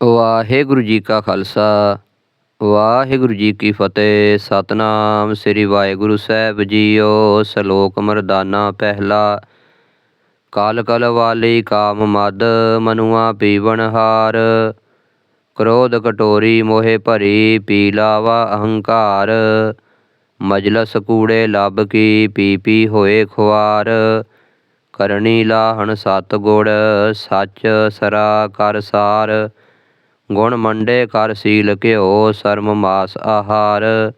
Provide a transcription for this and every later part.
ਵਾਹਿਗੁਰੂ ਜੀ ਕਾ ਖਾਲਸਾ, ਵਾਹਿਗੁਰੂ ਜੀ ਕੀ ਫਤਿਹ। ਸਤਨਾਮ ਸ੍ਰੀ ਵਾਹਿਗੁਰੂ ਸਾਹਿਬ ਜੀਓ, ਸ਼ਲੋਕ ਮਰਦਾਨਾ ਪਹਿਲਾ। ਕਾਲ ਕਲ ਵਾਲੀ ਕਾਮ ਮਦ, ਮਨੁਆ ਪੀਵਣ ਹਾਰ। ਕ੍ਰੋਧ ਕਟੋਰੀ ਮੋਹਿ ਭਰੀ, ਪੀ ਲਾਵਾ ਅਹੰਕਾਰ। ਮਜਲਸ ਕੂੜੇ ਲੱਭ ਕੀ, ਪੀ ਪੀ ਹੋਏ ਖੁਆਰ। ਕਰਨੀ ਲਾਹਣ ਸਤ ਗੁੜ ਸੱਚ ਸਰਾ ਕਰ ਸਾਰ। ਗੁਣ ਮੰਡੇ ਕਰ ਸੀਲ ਘਿਓ, ਸਰਮ ਮਾਸ ਆਹਾਰ।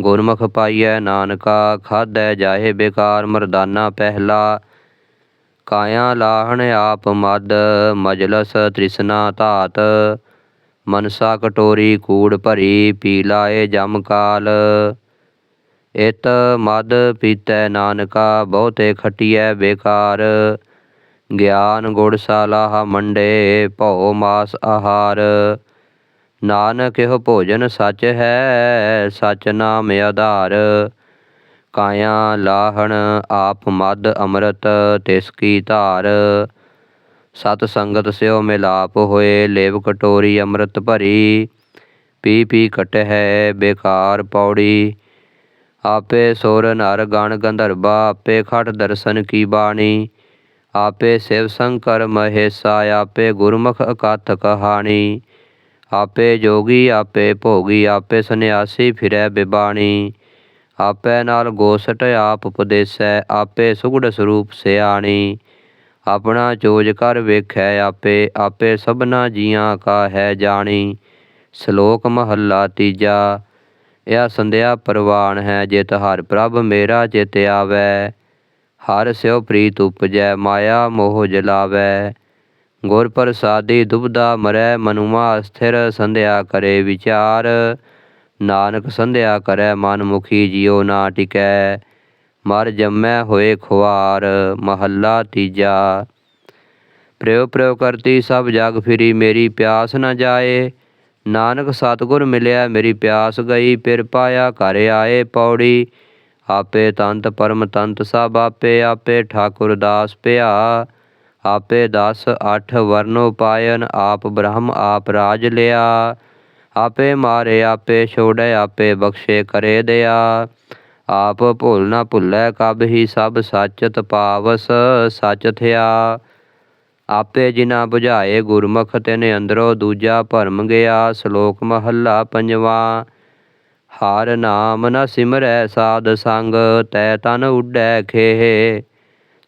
ਗੁਰਮੁਖ ਪਾਈਐ ਨਾਨਕਾ, ਖਾਧੈ ਜਾਹੇ ਬੇਕਾਰ ਮਰਦਾਨਾ ਪਹਿਲਾ। ਕਾਇਆ ਲਾਹਣ ਆਪ ਮਦ, ਮਜਲਸ ਤ੍ਰਿਸ਼ਨਾ ਧਾਤ। ਮਨਸਾ ਕਟੋਰੀ ਕੂੜ ਭਰੀ, ਪੀ ਲਾਏ ਜਮ ਕਾਲ। ਇਤ ਮਦ ਪੀਤੈ ਨਾਨਕਾ, ਬਹੁਤੇ ਖਟੀਐ ਬੇਕਾਰ। ਗਿਆਨ ਗੁੜ ਸਾਲਾਹ ਮੰਡੇ, ਭਉ ਮਾਸ ਆਹਾਰ। ਨਾਨਕ ਇਹੋ ਭੋਜਨ ਸੱਚ ਹੈ, ਸਚ ਨਾਮ ਆਧਾਰ। ਕਾਇਆ ਲਾਹਣ ਆਪ ਮਦ ਅੰਮ੍ਰਿਤ, ਤਿਸ ਕੀ ਧਾਰ। ਸਤ ਸੰਗਤ ਸਿਓ ਮਿਲਾਪ ਹੋਏ, ਲੇਵ ਕਟੋਰੀ ਅੰਮ੍ਰਿਤ ਭਰੀ। ਪੀ ਪੀ ਕਟਹਿ ਬੇਕਾਰ ਪੌੜੀ। ਆਪੇ ਸੁਰ ਨਰ ਗਣ ਗੰਧਰਵਾ ਆਪੇ ਖਟ ਦਰਸ਼ਨ ਕੀ ਬਾਣੀ। ਆਪੇ ਸਿਵ ਸ਼ੰਕਰ ਮਹੇਸਾ, ਆਪੇ ਗੁਰਮੁਖ ਅਕਥ ਕਹਾਣੀ ਆਪੇ ਜੋਗੀ, ਆਪੇ ਭੋਗੀ, ਆਪੇ ਸੰਨਿਆਸੀ ਫਿਰੈ ਬਿਬਾਣੀ। ਆਪੇ ਨਾਲ ਗੋਸਟ ਆਪ ਉਪਦੇਸੈ, ਆਪੇ ਸੁਗੜ ਸਰੂਪ ਸਿਆਣੀ। ਆਪਣਾ ਚੋਜ ਕਰ ਵੇਖੈ ਆਪੇ ਆਪੇ ਸਭਨਾ ਜੀਆਂ ਕਾ ਹੈ ਜਾਣੀ। ਸ਼ਲੋਕ ਮਹੱਲਾ ਤੀਜਾ, ਇਹ ਸੰਧਿਆ ਪ੍ਰਵਾਨ ਹੈ ਜਿਤ ਹਰ ਪ੍ਰਭ ਮੇਰਾ ਚਿਤ ਆਵੈ। ਹਰ ਸਿਉ ਪ੍ਰੀਤ ਉਪਜੈ, ਮਾਇਆ ਮੋਹ ਜਲਾਵੈ। ਗੁਰ ਪ੍ਰਸਾਦੀ ਦੁਬਦਾ ਮਰੈ, ਮਨੁਮਾ ਅਸਥਿਰ ਸੰਧਿਆ ਕਰੇ ਵਿਚਾਰ। ਨਾਨਕ ਸੰਧਿਆ ਕਰੈ ਮਨ ਮੁਖੀ ਜਿਉ ਨਾ ਟਿਕੈ। ਮਰ ਜੰਮੈ ਹੋਏ ਖੁਆਰ, ਮਹੱਲਾ ਤੀਜਾ। ਪ੍ਰਯੋ ਪ੍ਰਯੋ ਕਰਤੀ ਸਭ ਜਗ ਫਿਰੀ, ਮੇਰੀ ਪਿਆਸ ਨਾ ਜਾਏ। ਨਾਨਕ ਸਤਗੁਰ ਮਿਲਿਆ, ਮੇਰੀ ਪਿਆਸ ਗਈ ਪਿਰ ਪਾਇਆ ਘਰ ਆਏ ਪੌੜੀ। ਆਪੇ ਤੰਤ ਪਰਮ ਤੰਤ ਸਭ ਆਪੇ ਆਪੇ ਠਾਕੁਰ ਦਾਸ ਭਿਆ ਆਪੇ ਦਸ ਅੱਠ ਵਰਨੋ ਪਾਇਨ, ਆਪ ਬ੍ਰਹਮ, ਆਪ ਰਾਜ ਲਿਆ। ਆਪੇ ਮਾਰੇ, ਆਪੇ ਛੋੜੈ, ਆਪੇ ਬਖਸ਼ੇ ਕਰੇ ਦਿਆ। ਆਪ ਭੁੱਲ ਨਾ ਭੁੱਲੈ ਕਬ ਹੀ ਸਭ ਸੱਚ ਪਾਵਸ, ਸੱਚ ਥਿਆ। ਆਪੇ ਜਿਨਾ 부ਝਾਏ ਗੁਰਮੁਖ, ਤਿਨ ਅੰਦਰੋਂ ਦੂਜਾ ਭਰਮ ਗਿਆ। ਸ਼ਲੋਕ ਮਹੱਲਾ ਪੰਜਵਾਂ। ਹਰ ਨਾਮ ਨ ਸਿਮਰੈ ਸਾਧ ਸੰਗ, ਤੈ ਤਨ ਉੱਡੈ ਖੇਹ।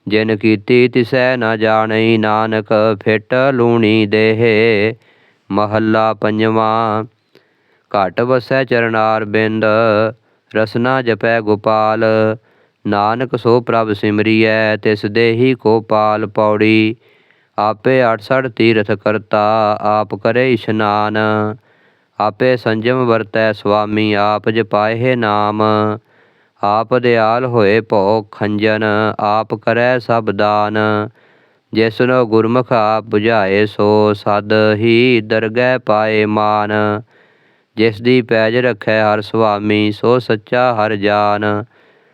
ਜਿਨ ਕੀਤੀ ਤਿਸੈ ਨ ਜਾਣਈ ਨਾਨਕ, ਫਿਟ ਲੂਣੀ ਦੇਹ। ਮਹੱਲਾ ਪੰਜਵਾਂ, ਘਟ ਵਸੈ ਚਰਨਾਰ ਬਿੰਦ, ਰਸਨਾ ਜਪੈ ਗੋਪਾਲ। ਨਾਨਕ ਸੋ ਪ੍ਰਭ ਸਿਮਰੀਐ, ਤਿਸ ਦੇਹੀ ਕੋ ਪਾਲ ਪੌੜੀ। ਆਪੇ 68 ਤੀਰਥ ਕਰਤਾ, ਆਪ ਕਰੇ ਇਸ਼ਨਾਨ। ਆਪੇ ਸੰਜਮ ਵਰਤੈ ਸੁਆਮੀ, ਆਪ ਜਪਾਏ ਨਾਮ। ਆਪ ਦਿਆਲ ਹੋਏ ਭਉ ਖੰਜਨ, ਆਪ ਕਰੈ ਸਭ ਦਾਨ। ਜਿਸਨੋ ਗੁਰਮੁਖ ਆਪ 부ਝਾਏ ਸੋ ਸਦ ਹੀ ਦਰਗਹਿ ਪਾਏ ਮਾਨ। ਜਿਸ ਦੀ ਪੈਜ ਰਖੈ ਹਰ ਸੁਆਮੀ, ਸੋ ਸੱਚਾ ਹਰ ਜਾਨ।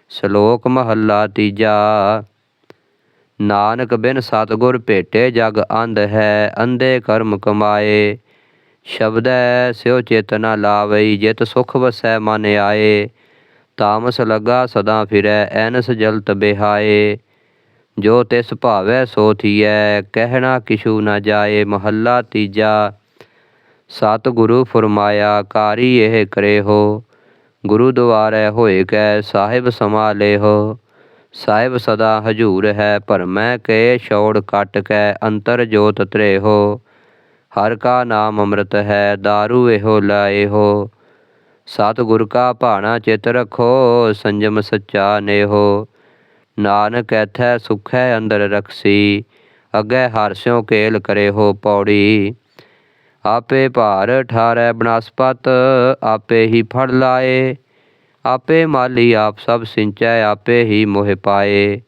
ਸ਼ਲੋਕ ਮਹੱਲਾ ਤੀਜਾ। ਨਾਨਕ ਬਿਨ ਸਤਗੁਰ ਭੇਟੇ ਜਗ ਅੰਧ ਹੈ, ਅੰਧੇ ਕਰਮ ਕਮਾਏ। ਸ਼ਬਦੈ ਸਿਉ ਚੇਤਨਾ ਲਾਵਈ, ਜਿਤ ਸੁਖ ਵਸੈ ਮਨ ਆਏ। ਤਾਮਸ ਲਗਾ ਸਦਾ ਫਿਰੈ, ਐਨਸ ਜਲਤ ਬਿਹਾਏ। ਜੋ ਤਿਸ ਭਾਵੈ, ਸੋ ਥੀਐ, ਕਹਿਣਾ ਕਿਛੂ ਨਾ ਜਾਏ, ਮਹੱਲਾ ਤੀਜਾ। ਸਤ ਗੁਰੂ ਫਰਮਾਇਆ, ਕਾਰੀ ਇਹ ਕਰੇ ਹੋ ਗੁਰੂ ਦੁਆਰੈ ਹੋਏ ਕੈ, ਸਾਹਿਬ ਸਮਾ ਲੇਹੋ ਸਾਹਿਬ ਸਦਾ ਹਜੂਰ ਹੈ ਭਰਮੈ ਕੇ ਛੋੜ ਕੱਟ ਕੈ, ਅੰਤਰ ਜੋਤ ਤਰੇ ਹੋ ਹਰ ਕਾ ਨਾਮ ਅੰਮ੍ਰਿਤ ਹੈ दारू ਇਹੋ ਲਾਏ ਹੋ ਸਤ ਗੁਰ ਕਾ ਭਾਣਾ ਚਿਤ ਰਖੋ ਸੰਜਮ ਸੱਚਾ ਨੇਹੋ ਨਾਨਕ ਐਥੈ ਸੁਖੈ ਅੰਦਰ ਰਖਸੀ ਅੱਗੇ ਹਰਸਿਓ ਕੇਲ ਕਰੇ ਹੋ ਪੌੜੀ ਆਪੇ ਭਾਰ ਠਾਰੈ ਬਨਸਪਤ ਆਪੇ ਹੀ ਫੜ ਲਾਏ ਆਪੇ ਮਾਲੀ ਆਪ ਸਭ ਸਿੰਚੈ ਆਪੇ ਹੀ ਮੋਹਿ ਪਾਏ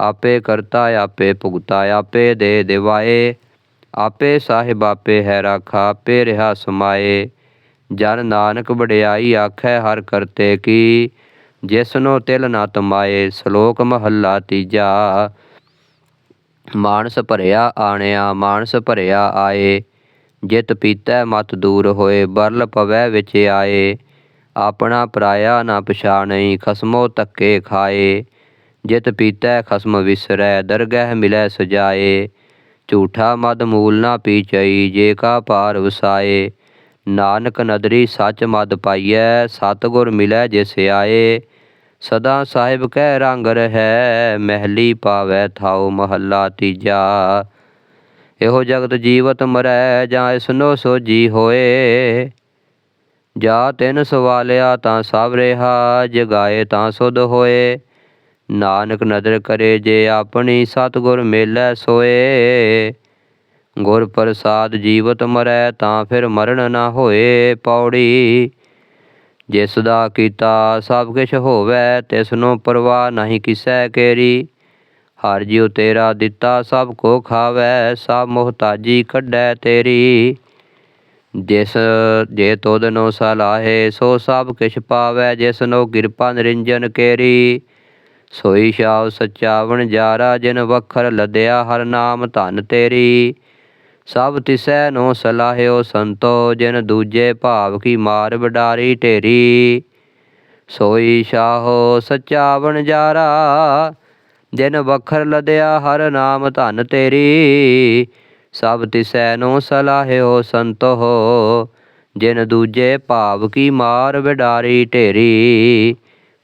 ਆਪੇ ਕਰਤਾ ਆਪੇ ਭੁਗਤਾ ਆਪੇ ਦੇ ਦਿਵਾਏ ਆਪੇ ਸਾਹਿਬ ਆਪੇ ਹੈ ਰਾਖਾ, ਆਪੇ ਰਹਾ ਸਮਾਏ। ਜਨ ਨਾਨਕ ਵਡਿਆਈ ਆਖੈ ਹਰ ਕਰਤੇ ਕੀ। ਜਿਸਨੋ ਤਿਲ ਨਾ ਤਮਾਏ, ਸ਼ਲੋਕ ਮਹੱਲਾ ਤੀਜਾ। ਮਾਨਸ ਭਰਿਆ ਆਣਿਆ, ਮਾਨਸ ਭਰਿਆ ਆਏ। ਜਿਤ ਪੀਤੈ ਮਤ ਦੂਰ ਹੋਏ, ਬਰਲ ਪਵੈ ਵਿੱਚ ਆਏ। ਆਪਣਾ ਪਰਾਇਆ ਨਾ ਪਛਾਣਈ, ਖਸਮੋ ਤੱਕੇ ਖਾਏ। ਜਿਤ ਪੀਤੈ ਖਸਮ ਵਿਸਰੈ, ਦਰਗਹਿ ਮਿਲੈ ਸਜਾਏ। ਝੂਠਾ ਮਦ ਮੂਲ ਨਾ ਪੀਚਈ, ਜੇ ਕਾ ਪਾਰ ਵਸਾਏ। ਨਾਨਕ ਨਦਰੀ ਸੱਚ ਮਦ ਪਾਈਐ, ਸਤਿਗੁਰ ਮਿਲੈ ਜਿਸ ਆਏ। ਸਦਾ ਸਾਹਿਬ ਕਹਿ ਰੰਗ ਰਹੈ, ਮਹਿਲੀ ਪਾਵੈ ਥਾਉ ਮਹੱਲਾ ਤੀਜਾ। ਇਹੋ ਜਗਤ ਜੀਵਤ ਮਰੈ, ਜਾਂ ਇਸਨੋ ਸੋਜੀ ਹੋਏ। ਜਾ ਤਿਨ ਸਵਾਲਿਆ ਤਾਂ ਸਭ ਰਿਹਾ, ਜਗਾਏ ਤਾਂ ਸੁਧ ਹੋਏ। ਨਾਨਕ ਨਦਰ ਕਰੇ ਜੇ ਆਪਣੀ ਸਤਿਗੁਰ ਮੇਲੈ ਸੋਏ। ਗੁਰ ਪ੍ਰਸਾਦ ਜੀਵਤ ਮਰੈ ਤਾਂ ਫਿਰ ਮਰਨ ਨਾ ਹੋਏ ਪੌੜੀ। ਜਿਸ ਦਾ ਕੀਤਾ ਸਭ ਕਿਛ ਹੋਵੈ, ਤਿਸ ਨੂੰ ਪਰਵਾਹ ਨਹੀਂ ਕਿਸੈ ਕੇਰੀ। ਹਰ ਜਿਉ ਤੇਰਾ ਦਿੱਤਾ ਸਭ ਕੋ ਖਾਵੈ, ਸਭ ਮੁਹਤਾਜੀ ਕੱਢੈ ਤੇਰੀ। ਜਿਸ, ਜੇ ਤੁਧ ਨੋ ਸਲਾਹੇ ਸੋ ਸਭ ਕਿਛ ਪਾਵੈ, ਜਿਸ ਨੋ ਕਿਰਪਾ ਨਿਰੰਜਨ ਕੇਰੀ। ਸੋਈ ਸ਼ਾਵ ਸੱਚਾ ਵਣਜਾਰਾ, ਜਿਨ ਵਖਰ ਲਦਿਆ ਹਰ ਨਾਮ ਧਨ ਤੇਰੀ। ਸਭ ਤਿਸੈ ਨੋ ਸਲਾਹਿਓ ਸੰਤੋ, ਜਿਨ ਦੂਜੇ ਭਾਵ ਕੀ ਮਾਰ ਵਡਾਰੀ ਢੇਰੀ। ਸੋਈ ਸ਼ਾਹੋ ਸੱਚਾ ਵਣਜਾਰਾ, ਜਿਨ ਵਖਰ ਲਦਿਆ ਹਰ ਨਾਮ ਧਨ ਤੇਰੀ। ਸਭ ਤਿਸੈ ਨੋ ਸਲਾਹਿਓ ਸੰਤੋ, ਜਿਨ ਦੂਜੇ ਭਾਵ ਕੀ ਮਾਰ ਵਡਾਰੀ ਢੇਰੀ।